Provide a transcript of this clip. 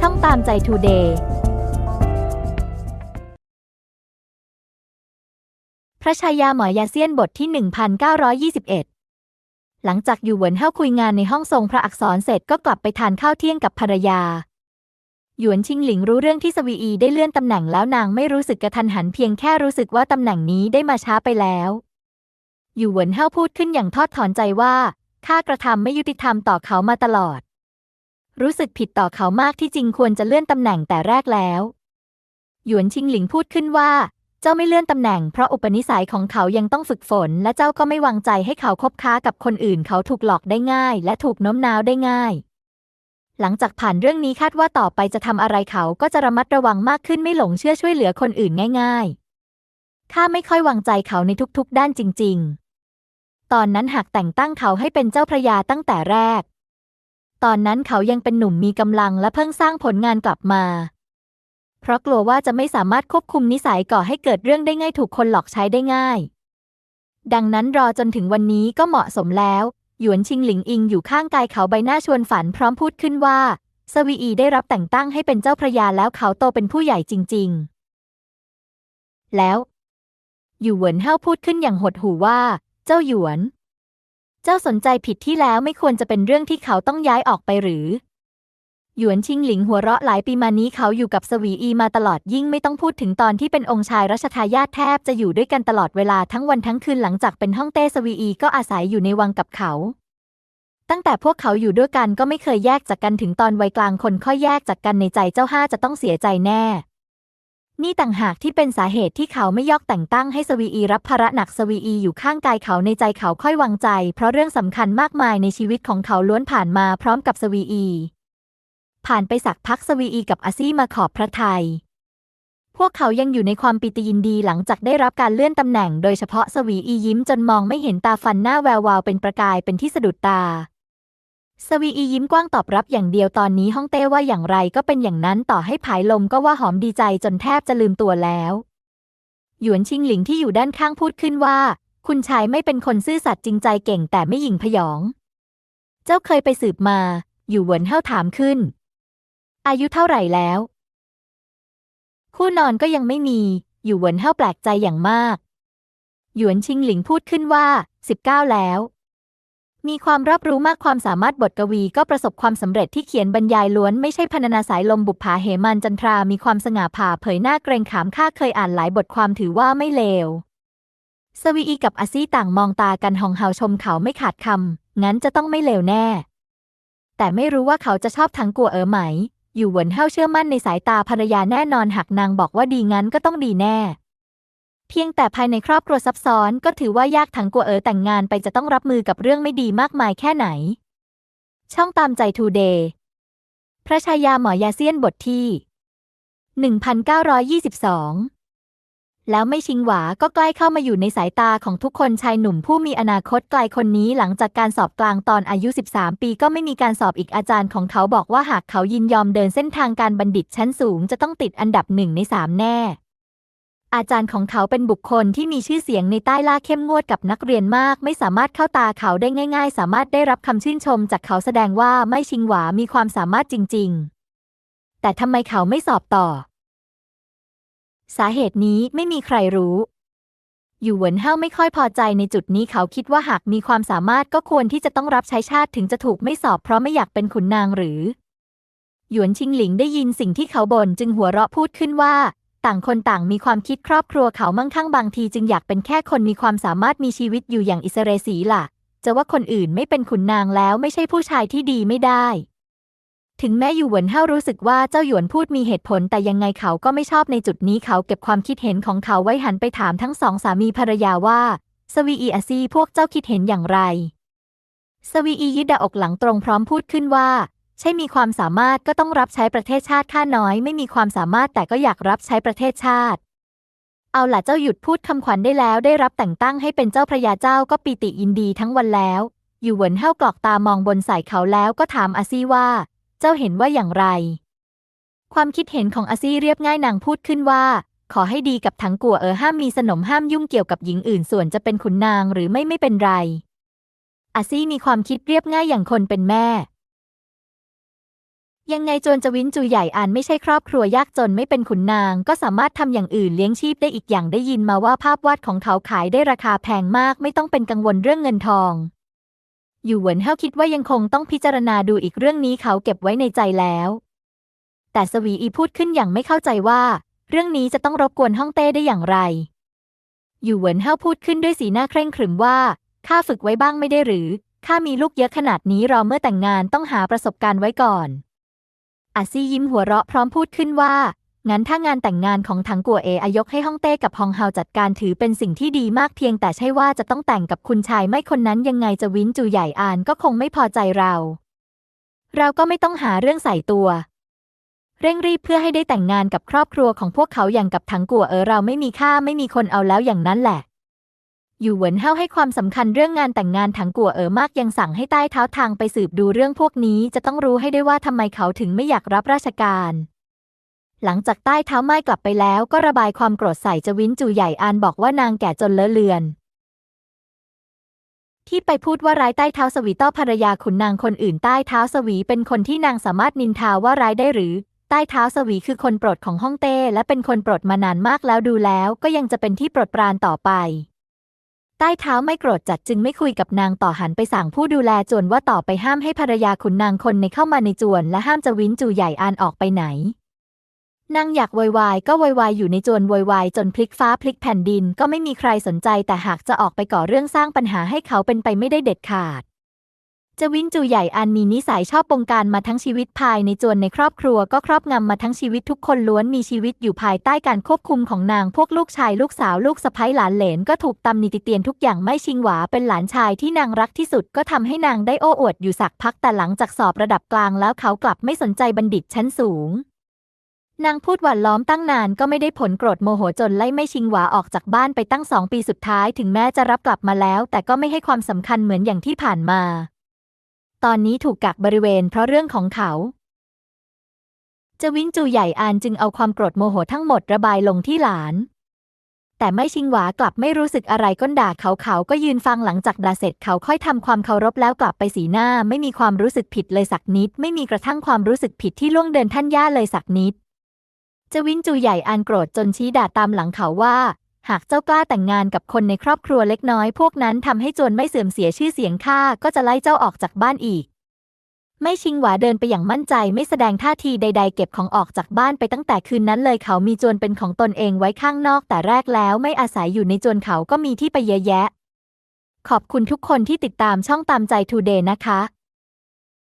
ช่องตามใจทูเดย์พระชายาหมอยาเซียนบทที่ 1921 หลังจากอยู่เหวินเฮาคุยงานในห้องทรงพระอักษรเสร็จก็กลับไปทานข้าวเที่ยงกับภรรยา หยวนชิงหลิงรู้เรื่องที่สวีอีได้เลื่อนตำแหน่งแล้วนางไม่รู้สึกกระทันหันเพียงแค่รู้สึกว่าตำแหน่งนี้ได้มาช้าไปแล้ว อยู่เหวินเฮาพูดขึ้นอย่างทอดถอนใจว่าข้ากระทำไม่ยุติธรรมต่อเขามาตลอด รู้สึกผิดต่อเขามากที่จริงควรจะเลื่อนตำแหน่งแต่แรกแล้ว หยวนชิงหลิงพูดขึ้นว่า เจ้าไม่เลื่อนตำแหน่งเพราะอุปนิสัยของเขายังต้องฝึกฝน และเจ้าก็ไม่วางใจให้เขาคบค้ากับคนอื่น เขาถูกหลอกได้ง่าย และถูกโน้มน้าวได้ง่าย หลังจากผ่านเรื่องนี้คาดว่าต่อไปจะทำอะไรเขาก็จะระมัดระวังมากขึ้นไม่หลงเชื่อช่วยเหลือคนอื่นง่าย ๆ ข้าไม่ค่อยวางใจเขาในทุกๆ ด้านจริง ๆ ตอนนั้นหากแต่งตั้งเขาให้เป็นเจ้าพระยาตั้งแต่แรก ตอนนั้นเขายังเป็นหนุ่มมีกำลังและเพิ่งสร้างผลงานกลับมา เพราะกลัวว่าจะไม่สามารถควบคุมนิสัยก่อให้เกิดเรื่องได้ง่ายถูกคนหลอกใช้ได้ง่าย ดังนั้นรอจนถึงวันนี้ก็เหมาะสมแล้ว หยวนชิงหลิงอิงอยู่ข้างกายเขาใบหน้าชวนฝันพร้อมพูดขึ้นว่าสวีอีได้รับแต่งตั้งให้เป็นเจ้าพระยาแล้วเขาโตเป็นผู้ใหญ่จริง ๆ แล้ว อยู่เหวินเฮาพูดขึ้นอย่างหดหู่ว่า เจ้าหยวน เจ้าสนใจผิดที่แล้วไม่ควรจะเป็นเรื่องที่เขาต้องย้ายออกไปหรือ หยวนชิงหลิงหัวเราะหลายปีมานี้เขาอยู่กับสวีอีมาตลอดยิ่งไม่ต้องพูดถึงตอนที่เป็นองค์ชายรัชทายาทแทบจะอยู่ด้วยกันตลอดเวลาทั้งวันทั้งคืนหลังจากเป็นห้องเต้สวีอีก็อาศัยอยู่ในวังกับเขา ตั้งแต่พวกเขาอยู่ด้วยกันก็ไม่เคยแยกจากกันถึงตอนวัยกลางคนค่อยแยกจากกันในใจเจ้าห้าจะต้องเสียใจแน่ นี่ต่างหากที่เป็นสาเหตุที่เขาไม่ยอกแต่งตั้งให้สวีอีรับภาระหนักสวีอีอยู่ข้างกายเขาในใจเขาค่อยวางใจ เพราะเรื่องสำคัญมากมายในชีวิตของเขาล้วนผ่านมาพร้อมกับสวีอี ผ่านไปสักพักสวีอีกับอาซี่มาขอบพระทัยพวกเขายังอยู่ในความปิติยินดีหลังจากได้รับการเลื่อนตำแหน่ง โดยเฉพาะสวีอียิ้มจนมองไม่เห็นตาฟันหน้าแวววาวเป็นประกายเป็นที่สะดุดตา สวีอียิ้มกว้างตอบรับอย่างเดียวตอนนี้ฮ่องเต้ว่าอย่างไรก็เป็นอย่างนั้นต่อให้ผายลมก็ว่าหอมดีใจจนแทบจะลืมตัวแล้ว หยวนชิงหลิงที่อยู่ด้านข้างพูดขึ้นว่า คุณชายไม่เป็นคนซื่อสัตย์จริงใจเก่งแต่ไม่หยิ่งพยอง เจ้าเคยไปสืบมา อยู่หวนเฮาถามขึ้น อายุเท่าไหร่แล้ว คู่นอนก็ยังไม่มี อยู่หวนเฮาแปลกใจอย่างมาก หยวนชิงหลิงพูดขึ้นว่า 19 แล้ว มีความรอบรู้มากความสามารถบทกวีก็ประสบความสำเร็จที่เขียนบรรยายล้วนไม่ใช่พรรณนาสายลมบุปผาเหมันจันทรา มีความสง่าผ่าเผยหน้าเกรงขามข้าเคยอ่านหลายบทความถือว่าไม่เลว สวีอีกับอาซี่ต่างมองตากันหองเฮาชมเขาไม่ขาดคำงั้นจะต้องไม่เลวแน่ แต่ไม่รู้ว่าเขาจะชอบทั้งกัวเอ๋อไหม อยู่หวนเฮาเชื่อมั่นในสายตาภรรยาแน่นอนหากนางบอกว่าดีงั้นก็ต้องดีแน่ เพียงแต่ภายในครอบครัวซับซ้อนก็ถือว่ายากทั้งกัวเอ๋อแต่งงานไปจะต้องรับมือกับเรื่องไม่ดีมากมายแค่ไหน ช่องตามใจทูเดย์พระชายาหมอยาเซียนบทที่ 1922 แล้วไม่ชิงหวาก็ใกล้เข้ามาอยู่ในสายตาของทุกคนชายหนุ่มผู้มีอนาคตไกลคนนี้หลังจากการสอบกลางตอนอายุ 13 ปีก็ไม่มีการสอบอีกอาจารย์ของเขาบอกว่าหากเขายินยอมเดินเส้นทางการบัณฑิตชั้นสูงจะต้องติดอันดับหนึ่งในสามแน่ อาจารย์ของเขาเป็นบุคคลที่มีชื่อเสียงในใต้ล่าเข้มงวดกับนักเรียนมาก ไม่สามารถเข้าตาเขาได้ง่าย ๆ สามารถได้รับคำชื่นชมจากเขาแสดงว่าไม่ชิงหวามีความสามารถจริง ๆ แต่ทำไมเขาไม่สอบต่อ สาเหตุนี้ไม่มีใครรู้อยู่เหวินเฮาไม่ค่อยพอใจในจุดนี้เขาคิดว่าหากมีความสามารถก็ควรที่จะต้องรับใช้ชาติถึงจะถูกไม่สอบเพราะไม่อยากเป็นขุนนางหรือ หยวนชิงหลิงได้ยินสิ่งที่เขาบ่นจึงหัวเราะพูดขึ้นว่า ต่างคนต่างมีความคิดครอบครัวเขามั่งคั่งบางทีจึงอยากเป็นแค่คนมีความสามารถมีชีวิตอยู่อย่างอิสเรสีล่ะ จะว่าคนอื่นไม่เป็นขุนนางแล้วไม่ใช่ผู้ชายที่ดีไม่ได้ ถึงแม้อยู่หวนเฮารู้สึกว่าเจ้าหยวนพูดมีเหตุผล แต่ยังไงเขาก็ไม่ชอบในจุดนี้เขาเก็บความคิดเห็นของเขาไว้หันไปถามทั้งสองสามีภรรยาว่าสวีอีอาซีพวกเจ้าคิดเห็นอย่างไรสวีอียืดดาอกหลังตรงพร้อมพูดขึ้นว่า ใช่มีความสามารถก็ต้องรับใช้ประเทศชาติข้าน้อย ไม่มีความสามารถแต่ก็อยากรับใช้ประเทศชาติ เอาล่ะเจ้าหยุดพูดคำขวัญได้แล้ว ได้รับแต่งตั้งให้เป็นเจ้าพระยาเจ้าก็ปีติยินดีทั้งวันแล้วอยู่เหวินเฮากรอกตามองบนใส่เขาแล้วก็ถามอาซี่ว่า เจ้าเห็นว่าอย่างไร ความคิดเห็นของอาซี่เรียบง่ายนางพูดขึ้นว่า ขอให้ดีกับทั้งกัวเออห้ามมีสนมห้ามยุ่งเกี่ยวกับหญิงอื่นส่วนจะเป็นขุนนางหรือไม่ไม่เป็นไรอาซี่มีความคิดเรียบง่ายอย่างคนเป็นแม่ ยังไงจนจะวินจูใหญ่อานไม่ใช่ครอบครัวยากจนไม่เป็นขุนนาง ก็สามารถทำอย่างอื่นเลี้ยงชีพได้อีกอย่างได้ยินมาว่าภาพวาดของเขาขายได้ราคาแพงมากไม่ต้องเป็นกังวลเรื่องเงินทองอยู่เหวินเฮาคิดว่ายังคงต้องพิจารณาดูอีกเรื่องนี้เขาเก็บไว้ในใจแล้ว แต่สวีอีพูดขึ้นอย่างไม่เข้าใจว่า เรื่องนี้จะต้องรบกวนฮ่องเต้ได้อย่างไร อยู่เหวินเฮาพูดขึ้นด้วยสีหน้าเคร่งขรึมว่าข้าฝึกไว้บ้างไม่ได้หรือข้ามีลูกเยอะขนาดนี้รอเมื่อแต่งงานต้องหาประสบการณ์ไว้ก่อน อาซี่ยิ้มหัวเราะพร้อมพูดขึ้นว่า งั้นถ้างานแต่งงานของถังกัวเออายกให้ฮ่องเต้กับฮองเฮาจัดการถือเป็นสิ่งที่ดีมากเพียงแต่ใช่ว่าจะต้องแต่งกับคุณชายไม่คนนั้นยังไงจะวินจูใหญ่อานก็คงไม่พอใจเรา เราก็ไม่ต้องหาเรื่องใส่ตัว เร่งรีบเพื่อให้ได้แต่งงานกับครอบครัวของพวกเขาอย่างกับถังกัวเออเราไม่มีค่าไม่มีคนเอาแล้วอย่างนั้นแหละ อยู่เหวินเฮาให้ความสำคัญเรื่องงานแต่งงานถังกัวเอ๋อมากยังสั่งให้ใต้เท้าทางไปสืบดูเรื่องพวกนี้ จะต้องรู้ให้ได้ว่าทำไมเขาถึงไม่อยากรับราชการ หลังจากใต้เท้าไม้กลับไปแล้วก็ระบายความโกรธใส่จวินจูใหญ่อานบอกว่านางแก่จนเลอะเลือน ที่ไปพูดว่าร้ายใต้เท้าสวีต้อภรรยาขุนนางคนอื่นใต้เท้าสวีเป็นคนที่นางสามารถนินทาว่าร้ายได้หรือใต้เท้าสวีคือคนโปรดของฮ่องเต้และเป็นคนโปรดมานานมากแล้วดูแล้วก็ยังจะเป็นที่โปรดปรานต่อไป ใต้เท้าไม่โกรธจัดจึงไม่คุยกับนางต่อหันไปสั่งผู้ดูแลจวนว่าต่อไปห้ามให้ภรรยาขุนนางคนในเข้ามาในจวน และห้ามจะวิ้นจูใหญ่อานออกไปไหน นางอยากวอยวายก็วอยวายอยู่ในจวนวอยวายจนพลิกฟ้าพลิกแผ่นดินก็ไม่มีใครสนใจแต่หากจะออกไปก่อเรื่องสร้างปัญหาให้เขาเป็นไปไม่ได้เด็ดขาด จะวินจูใหญ่อันมีนิสัยชอบบงการมาทั้งชีวิตภายในจวนในครอบครัวก็ครอบงำมาทั้งชีวิตทุกคนล้วนมีชีวิตอยู่ภายใต้การควบคุมของนางพวกลูกชายลูกสาวลูกสะใภ้หลานเหลนก็ถูกตำหนิติเตียนทุกอย่างไม่ชิงหวาเป็นหลานชายที่นางรักที่สุดก็ทำให้นางได้โอ้อวดอยู่สักพักแต่หลังจากสอบระดับกลางแล้วเขากลับไม่สนใจบัณฑิตชั้นสูงนางพูดหวานล้อมตั้งนานก็ไม่ได้ผลโกรธโมโหจนไล่ไม่ชิงหวาออกจากบ้านไปตั้งสองปีสุดท้ายถึงแม้จะรับกลับมาแล้ว แต่ก็ไม่ให้ความสำคัญเหมือนอย่างที่ผ่านมา ตอนนี้ถูกกักบริเวณเพราะเรื่องของเขาจะวินจูใหญ่อานจึงเอาความโกรธโมโหทั้งหมดระบายลงที่หลาน แต่ไม่ชิงหวากลับไม่รู้สึกอะไรก้นด่าเขาเขาก็ยืนฟังหลังจากด่าเสร็จเขาค่อยทำความเคารพแล้วกลับไปสีหน้าไม่มีความรู้สึกผิดเลยสักนิด ไม่มีกระทั่งความรู้สึกผิดที่ล่วงเดินท่านย่าเลยสักนิดจะวินจูใหญ่อานโกรธจนชี้ด่าตามหลังเขาว่า หากเจ้ากล้าแต่งงานกับคนในครอบครัวเล็กน้อยพวกนั้นทำให้จวนไม่เสื่อมเสียชื่อเสียงข้าก็จะไล่เจ้าออกจากบ้านอีก ไม่ชิงหวาเดินไปอย่างมั่นใจไม่แสดงท่าทีใด ๆ เก็บของออกจากบ้านไปตั้งแต่คืนนั้นเลยเขามีจวนเป็นของตนเองไว้ข้างนอกแต่แรกแล้วไม่อาศัยอยู่ในจวนเขาก็มีที่ไปเยอะแยะ ขอบคุณทุกคนที่ติดตามช่องตามใจทูเดย์นะคะ